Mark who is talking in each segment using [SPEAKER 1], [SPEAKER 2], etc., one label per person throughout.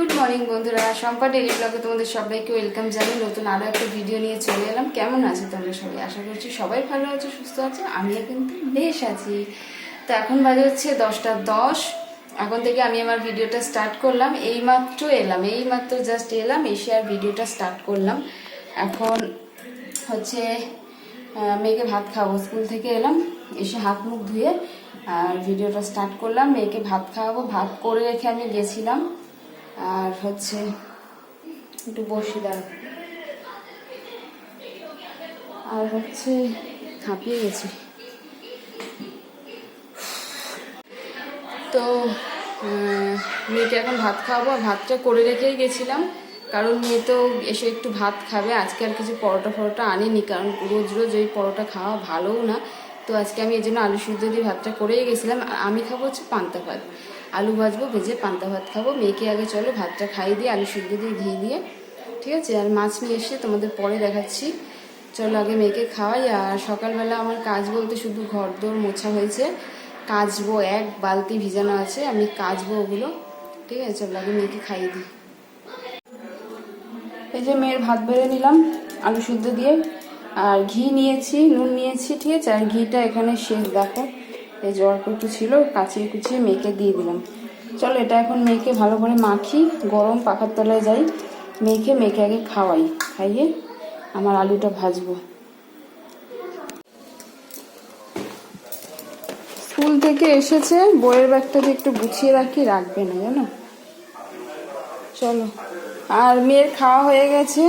[SPEAKER 1] Good morning বন্ধুরা। Shampa daily ব্লগে তোমাদের সবাইকে ওয়েলকাম জানাই নতুন আরও একটা ভিডিও নিয়ে চলে এলাম। কেমন আছে তোমরা সবাই? আশা করছি সবাই ভালো আছে, সুস্থ আছে। আমিও কিন্তু বেশ আছি। তো এখন বাজে হচ্ছে দশটা দশ। এখন থেকে আমি আমার ভিডিওটা স্টার্ট করলাম। এইমাত্র এলাম। এইমাত্র জাস্ট এলাম, এসে আর ভিডিওটা স্টার্ট করলাম। এখন হচ্ছে মেয়েকে ভাত খাব স্কুল থেকে এলাম, এসে হাত মুখ ধুয়ে আর ভিডিওটা স্টার্ট করলাম। মেয়েকে ভাত খাওয়াবো। ভাত করে রেখে আমি গেছিলাম। আর হচ্ছে একটু বসি দাঁড়া আর হচ্ছে হাঁপিয়ে গেছি। তো মেয়েকে এখন ভাত খাওয়াবো আর ভাতটা করে রেখেই গেছিলাম। কারণ মেয়ে তো এসে একটু ভাত খাবে। আজকে আর কিছু পরোটা ফরোটা আনিনি, কারণ রোজ রোজ ওই পরোটা খাওয়া ভালোও না। তো আজকে আমি এই জন্য আলু সিদ্ধ দিয়ে ভাতটা করেই গেছিলাম। আর আমি খাব হচ্ছে পান্তা ভাত। আলু ভাজবো, ভেজে পান্তা ভাত খাব। মেয়েকে আগে চলো, ভাতটা খাইয়ে দিয়ে আলু সিদ্ধ দিয়ে ঘি দিয়ে ঠিক আছে? আর মাছ নিয়ে এসে তোমাদের পরে দেখাচ্ছি। চলো আগে মেয়েকে খাওয়াই। আর সকালবেলা আমার কাজ বলতে শুধু ঘর দোর মোছা হয়েছে। কাচবো এক, বালতি ভিজানো আছে, আমি কাচবো ওগুলো। ঠিক আছে? চলো আগে মেয়েকে খাইয়ে দিই। এই যে মেয়ের ভাত বেড়ে নিলাম, আলু সিদ্ধ দিয়ে। আর ঘি নিয়েছি, নুন নিয়েছি, ঠিক আছে? আর ঘিটা এখানে শেষ, দেখো। এই অল্প ছিল, কাচিয়ে কুচিয়ে মেয়েকে দিয়ে দিলাম। চলো এটা এখন মেয়েকে ভালো করে মাখি, গরম পাখার তলায় যাই। মেয়েকে মেয়েকে আগে খাওয়াই, খাইয়ে আমার আলুটা ভাজবো। স্কুল থেকে এসেছে, বইয়ের ব্যাগটা যে একটু গুছিয়ে রাখি, রাখবে না, জানো? চলো, আর মেয়ের খাওয়া হয়ে গেছে।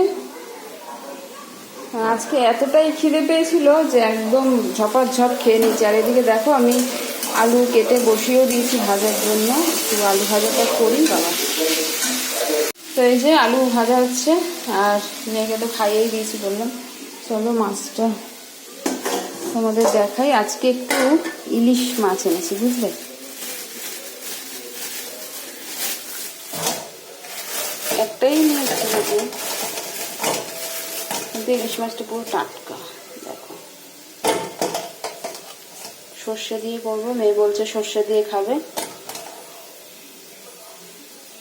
[SPEAKER 1] আজকে এতটাই খিদে পেয়েছিল যে একদম ঝপার ঝপ খেয়ে নিচ্ছে আর এদিকে দেখো আমি আলু কেটে বসিয়েও দিয়েছি ভাজার জন্য। তো আলু ভাজাটা করি, বাবা। তো এই যে আলু ভাজা হচ্ছে, আর মেয়েকে তো খাইয়েই দিয়েছি বললাম। চলো মাছটা তোমাদের দেখাই। আজকে একটু ইলিশ মাছ এনেছি, বুঝলে? একটাই নিয়েছি কিন্তু ইলিশ মাছটা পুরো টাটকা, দেখো। সর্ষে দিয়ে করব, মেয়ে বলছে সর্ষে দিয়ে খাবে।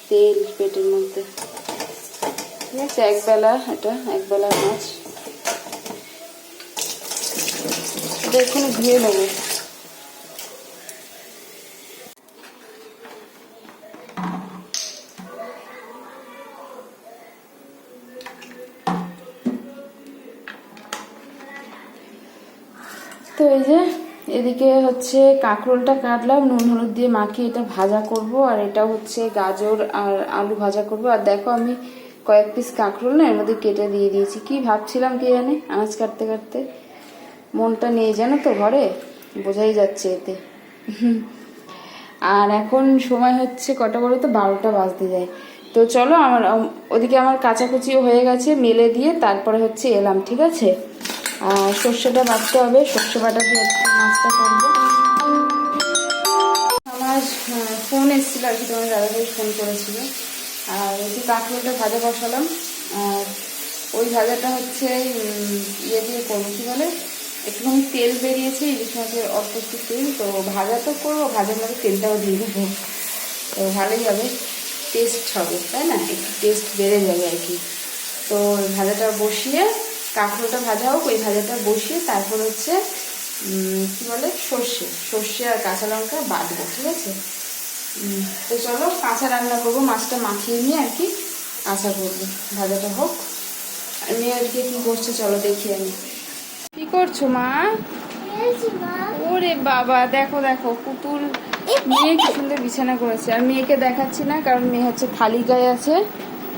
[SPEAKER 1] তেল পেটের মধ্যে। ঠিক আছে, একবেলা এটা, একবেলা মাছ। এটা এক্ষুনি ধুয়ে নেব। এদিকে হচ্ছে কাঁকরোলটা কাটলাম, নুন, হলুদ দিয়ে মাখিয়ে এটা ভাজা করব, আর এটা হচ্ছে গাজর আর আলু ভাজা করব। আর দেখো আমি কয়েক পিস কাঁকরোল না এর মধ্যে কেটে দিয়ে দিয়েছি। কি ভাবছিলাম কে জানে? আনাজ কাটতে কাটতে। মনটা নেই জানো তো ঘরে? বোঝাই যাচ্ছে এতে। আর এখন সময় হচ্ছে কটা বলো তো? বারোটা বাজতে যায়। তো চলো আমার, ওদিকে আমার কাচাকুচিও হয়ে গেছে, মেলে দিয়ে তারপরে হচ্ছে এলাম, ঠিক আছে? সর্ষেটা বাটতে হবে। সর্ষে বাটা দিয়ে মাছটা করব। আমার ফোন এসেছিল আর কি, তোমার দাদাভাই ফোন করেছিল। আর যে কাঁকড়োটা ভাজা বসালাম। আর ওই ভাজাটা হচ্ছে ইয়ে দিয়ে করব, কি বলে? একটুখানি তেল বেরিয়েছে ইলিশ মাছের অল্প একটু তেল। তো ভাজা তো করব, ভাজার মধ্যে তেলটাও দিয়ে দেবো। তো ভালোই হবে টেস্ট হবে, তাই না? একটু টেস্ট বেড়ে যাবে আর কি। তো ভাজাটা বসিয়ে কাঁকড়োটা ভাজা হোক ওই ভাজাটা বসিয়ে তারপর হচ্ছে কি বলে সর্ষে সর্ষে আর কাঁচা লঙ্কা বাঁধবো ঠিক আছে? তো চলো কাঁচা রান্না করব মাছটা মাখিয়ে নিয়ে আর কি আশা করব ভাজাটা হোক। আমি আর কি করছে চলো দেখি আমি। কি করছ মা। ওরে বাবা দেখো দেখো পুতুল মেয়ে কি সুন্দর বিছানা করেছে। আর মেয়েকে দেখাচ্ছি না কারণ মেয়ে হচ্ছে খালি গায়ে আছে।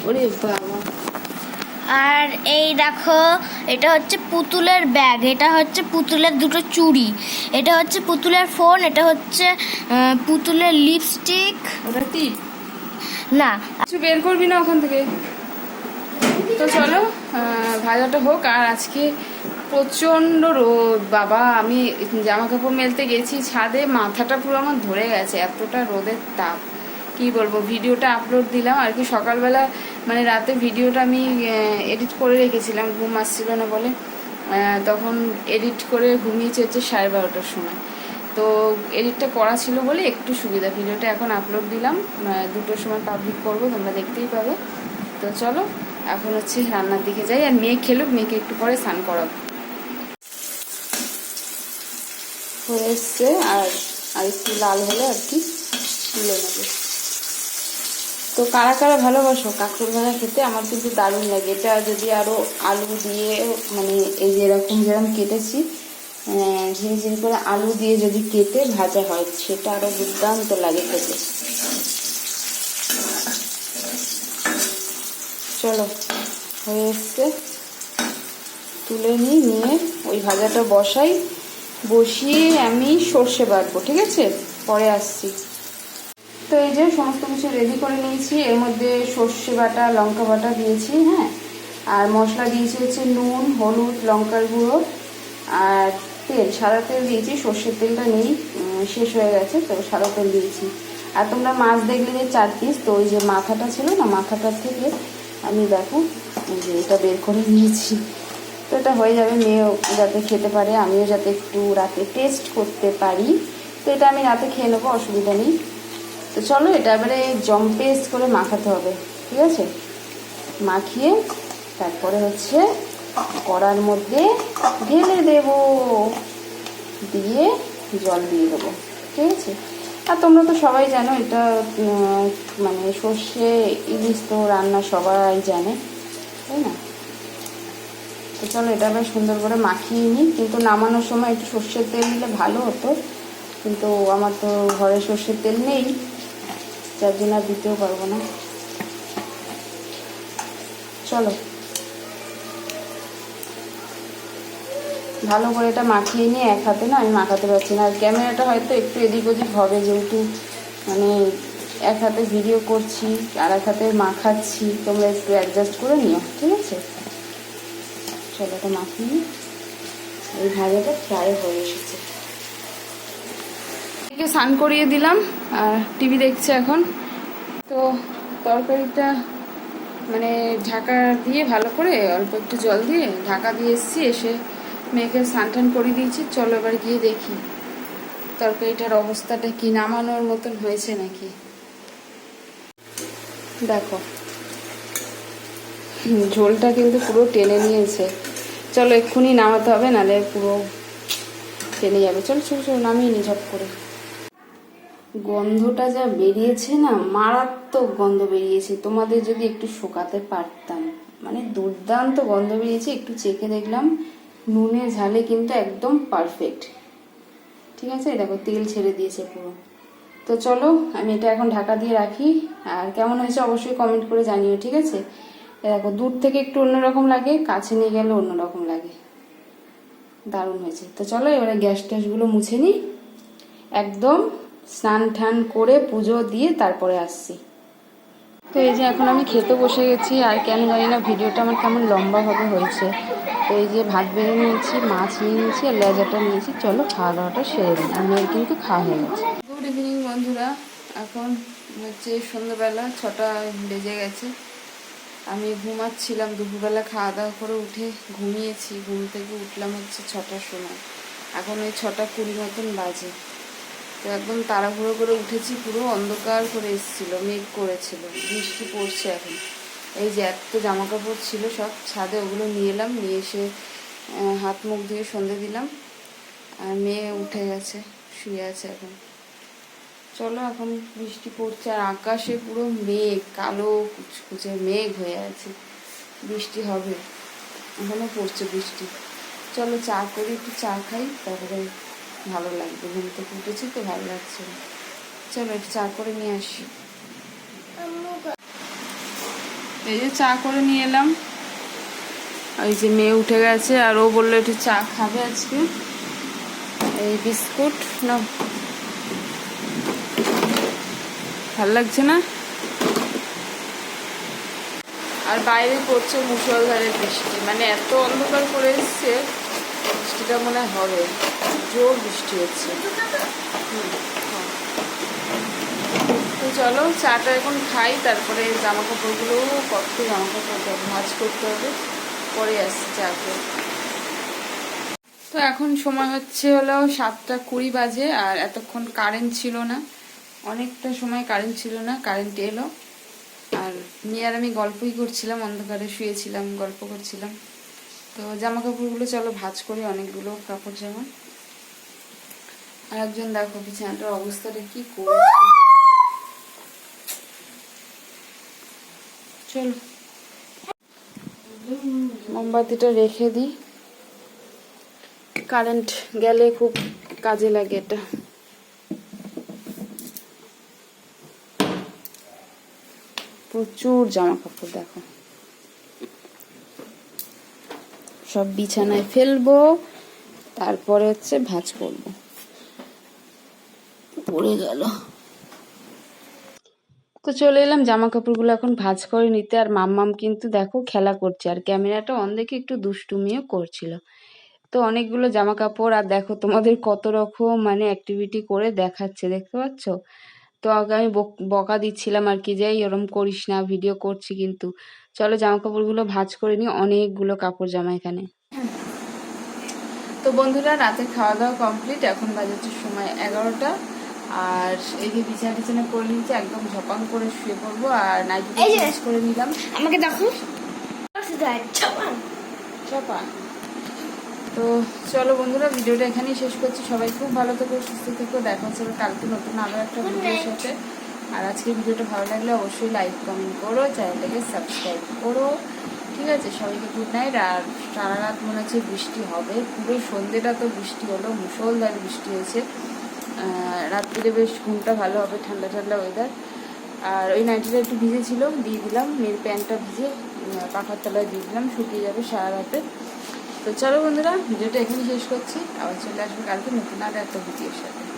[SPEAKER 1] ওরে বাবা।
[SPEAKER 2] আর এই দেখো এটা হচ্ছে পুতুলের ব্যাগ এটা হচ্ছে পুতুলের দুটো চুড়ি এটা হচ্ছে পুতুলের ফোন এটা হচ্ছে পুতুলের লিপস্টিক
[SPEAKER 1] ওটা কি?
[SPEAKER 2] না।
[SPEAKER 1] কিছু বের করবি না ওখান থেকে? তো চলো ভাজাটা হোক আর আজকে প্রচণ্ড রোদ বাবা আমি জামা কাপড় মেলতে গেছি ছাদে মাথাটা পুরো আমার ধরে গেছে এতটা রোদের তাপ। কি বলব, ভিডিওটা আপলোড দিলাম আর কি সকালবেলা মানে রাতে ভিডিওটা আমি এডিট করে রেখেছিলাম, ঘুম আসছিল না বলে। তখন এডিট করে ঘুমিয়েছি হচ্ছে সাড়ে বারোটার সময়। তো এডিটটা করা ছিল বলে একটু সুবিধা, ভিডিওটা এখন আপলোড দিলাম দুটোর সময় পাবলিক করব, তোমরা দেখতেই পাবে। তো চলো, এখন হচ্ছে রান্নার দিকে যাই, আর মেয়ে খেলুক, মেয়েকে একটু পরে স্নান করাবো হয়ে এসছে, আর আর একটু লাল হলে আর কি তুলে নেবে। তো কারা কারা ভালোবাসো? কাকুর ভাজা খেতে আমার কিন্তু দারুণ লাগে। এটা যদি আরও আলু দিয়ে মানে এই যে এরকম যেরকম কেটেছি ঝিরি ঝিরি করে আলু দিয়ে যদি কেটে ভাজা হয়, সেটা আরও দুর্দান্ত লাগে খেতে। চলো, হয়ে এসছে। তুলে নিই, নিয়ে ওই ভাজাটা বসাই। বসিয়ে আমি সর্ষে বাটবো, ঠিক আছে? পরে আসছি। তো এই যে সমস্ত কিছু রেডি করে নিয়েছি। এর মধ্যে সর্ষে বাটা, লঙ্কা বাটা দিয়েছি হ্যাঁ? আর মশলা দিয়েছি হচ্ছে নুন, হলুদ, লঙ্কার গুঁড়ো আর তেল, সাদা তেল দিয়েছি, সর্ষের তেলটা নেই শেষ হয়ে গেছে, তো সাদা তেল দিয়েছি। আর তোমরা মাছ দেখলে যে চার পিস তো ওই যে মাথাটা ছিল না মাথাটার থেকে আমি দেখো যে এটা বের করে নিয়েছি। তো এটা হয়ে যাবে, মেয়েও যাতে খেতে পারে, আমিও যাতে একটু রাতে টেস্ট করতে পারি। তো এটা আমি রাতে খেয়ে নেব, অসুবিধা নেই। তো চলো এটা এবারে জম পেস্ট করে মাখাতে হবে, ঠিক আছে? মাখিয়ে তারপরে হচ্ছে কড়ার মধ্যে ঢেলে দেব। দিয়ে জল দিয়ে দেবো, ঠিক আছে? আর তোমরা তো সবাই জানো এটা মানে সর্ষে, ইলিশ তো রান্না সবাই জানে, তাই না? তো চলো এটা বেশ সুন্দর করে মাখিয়ে নিই। কিন্তু নামানোর সময় একটু সর্ষের তেল দিলে ভালো হতো। কিন্তু আমার তো ঘরে সর্ষের তেল নেই। যার জন্য আর দিতেও পারব না। চলো। ভালো করে এটা মাখিয়ে নিয়ে এক হাতে না আমি মাখাতে পারছি না। আর ক্যামেরাটা হয়তো একটু এদিক ওদিক হবে যেহেতু মানে এক হাতে ভিডিও করছি, আর এক হাতে মাখাচ্ছি। তোমরা একটু অ্যাডজাস্ট করে নিও, ঠিক আছে? চলো এটা মাখিয়ে এই ভাজাটা প্রায় হয়ে এসেছে। একে স্নান করিয়ে দিলাম, আর টিভি দেখছে এখন। তো তরকারিটা মানে ঢাকা দিয়ে ভালো করে অল্প একটু জল দিয়ে ঢাকা দিয়ে এসেছি, এসে মেয়েকে স্নান টান করে দিয়েছি। চলো এবার গিয়ে দেখি তরকারিটার অবস্থাটা কি, নামানোর মতন হয়েছে নাকি। দেখো, ঝোলটা কিন্তু পুরো টেনে নিয়েছে। চলো এক্ষুনি নামাতে হবে নাহলে পুরো টেনে যাবে। চলো চলো চলো, নামিয়ে নি ঝপ করে। গন্ধটা যা বেরিয়েছে না, মারাত্মক গন্ধ বেরিয়েছে। তোমাদের যদি একটু শোকাতে পারতাম। মানে দুর্দান্ত গন্ধ বেরিয়েছে, একটু চেখে দেখলাম, নুনের ঝালে কিন্তু একদম পারফেক্ট ঠিক আছে? দেখো, তেল ছেড়ে দিয়েছে পুরো। তো চলো, আমি এটা এখন ঢাকা দিয়ে রাখি। আর কেমন হয়েছে অবশ্যই কমেন্ট করে জানিও, ঠিক আছে? দেখো, দূর থেকে একটু অন্যরকম লাগে, কাছে নিয়ে গেলে অন্যরকম লাগে। দারুণ হয়েছে। তো চলো, এবারে গ্যাস ট্যাসগুলো মুছে নিই। একদম স্নান টান করে পুজো দিয়ে তারপরে আসছি। তো এই যে এখন আমি খেতে বসে গেছি, আর কেন জানি না ভিডিওটা আমার কেমন লম্বাভাবে হয়েছে। তো এই যে ভাত বেড়ে নিয়েছি, মাছ নিয়ে নিয়েছি, আর লেজাটা নিয়েছি। চলো খাওয়া দাওয়াটা সেরে দিই আর কিন্তু খাওয়া হয়ে গেছে। গুড ইভিনিং বন্ধুরা। এখন হচ্ছে সন্ধ্যাবেলা ছটা বেজে গেছে। আমি ঘুমাচ্ছিলাম, দুপুরবেলা খাওয়া দাওয়া করে উঠে ঘুমিয়েছি। ঘুম থেকে উঠলাম হচ্ছে ছটার সময়। এখন ওই ছটা কুড়ি মতন বাজে। তো একদম তাড়াহুড়ো করে উঠেছি, পুরো অন্ধকার করে এসেছিল, মেঘ করেছিল, বৃষ্টি পড়ছে এখন। এই যে এত জামা কাপড় ছিল সব, ছাদে ওগুলো নিয়ে এলাম, নিয়ে এসে হাত মুখ ধুয়ে সন্ধে দিলাম, আর মেয়ে উঠে গেছে, শুয়ে আছে এখন। চলো এখন বৃষ্টি পড়ছে, আর আকাশে পুরো মেঘ, কালো কুচকুচে মেঘ হয়ে আছে। বৃষ্টি হবে, এখনও পড়ছে বৃষ্টি। চলো চা করি, একটু চা খাই, তারপরে ভালো লাগবে। ঘুম থেকে উঠেছি তো, ভালো লাগছে চলো একটু চা করে নিয়ে আসি। এই যে চা করে নিয়ে এলাম। ওই যে মেয়ে উঠে গেছে আর ও বলল একটু চা খাবে আজকে। এই বিস্কুট না ভালো লাগছে না? আর বাইরে পড়ছে মুসলধারে বৃষ্টি। মানে এত অন্ধকার করে এসছে, বৃষ্টিটা মনে হয় হবে জোর বৃষ্টি হচ্ছে। তো চলো, চাটা এখন খাই, তারপরে জামা কাপড়গুলো কত জামা কাপড় ভাজ করতে হবে, পরে আসছি চা খেয়ে তো এখন সময় হচ্ছে হলো সাতটা কুড়ি বাজে, আর এতক্ষণ কারেন্ট ছিল না। অনেকটা সময় কারেন্ট ছিল না কারেন্ট এলো। আর মেয়ে আর আমি গল্পই করছিলাম, অন্ধকারে শুয়েছিলাম, গল্প করছিলাম। তো জামা কাপড়গুলো চলো ভাঁজ করি, অনেকগুলো কাপড় জামা। আর একজন দেখো বিছানাটার অবস্থাটা কি করেছে? চলো। মোমবাতিটা রেখে দিই। কারেন্ট গেলে খুব কাজে লাগে এটা। প্রচুর জামা কাপড় দেখো। সব বিছানায় ফেলব, তারপরে হচ্ছে ভাঁজ করব। পড়ে গেল। তো চলে এলাম জামা কাপড়গুলো এখন ভাঁজ করে নিতে। আর মাম্মাম কিন্তু দেখো খেলা করছে, আর ক্যামেরাটা অন দেখে একটু দুষ্টুমিও করছিল। তো অনেকগুলো জামা কাপড় আর দেখো তোমাদের কত রকম মানে অ্যাক্টিভিটি করে দেখাচ্ছে, দেখতে পাচ্ছ? তো আগে আমি বক- দিচ্ছিলাম আর কি যে ওরম করিস না ভিডিও করছি কিন্তু। চলো জামা কাপড়গুলো ভাঁজ করে নিই, অনেকগুলো কাপড় জামা এখানে। তো বন্ধুরা রাতে খাওয়া দাওয়া কমপ্লিট, এখন বাজে হচ্ছে সময় এগারোটা। আর এই যে বিছানা টিছানা করে নিচ্ছে একদম ঝপাং করে শুয়ে পড়ব আর নাইটিটা
[SPEAKER 2] এই
[SPEAKER 1] চেঞ্জ করে নিলাম।
[SPEAKER 2] আমাকে দেখো।
[SPEAKER 1] চাপা তো চলো বন্ধুরা ভিডিওটা এখানেই শেষ করছি। সবাই খুব ভালো থেকো সুস্থ থেকো। দেখা হচ্ছে কালকে নতুন আরও একটা ভিডিওর সাথে। আর আজকে ভিডিওটা ভালো লাগলে অবশ্যই লাইক কমেন্ট করো চ্যানেলটাকে সাবস্ক্রাইব করো। ঠিক আছে সবাইকে গুড নাইট আর সারা রাত মনে হচ্ছে বৃষ্টি হবে। পুরো সন্ধ্যেটা তো বৃষ্টি হলো মুসলধারে বৃষ্টি হয়েছে। রাত্রিরে বেশ ঘুমটা ভালো হবে, ঠান্ডা ঠান্ডা ওয়েদার আর ওই নাইটিটা একটু ভিজে ছিল, দিয়ে দিলাম, মেয়ের প্যান্টটা ভিজে পাখার তলায় দিয়ে দিলাম, শুকিয়ে যাবে সারা রাতে। তো চলো বন্ধুরা, ভিডিওটা এখানে শেষ করছি। আবার চলে আসব কালকে নতুন আর একটা ভিডিওর সাথে।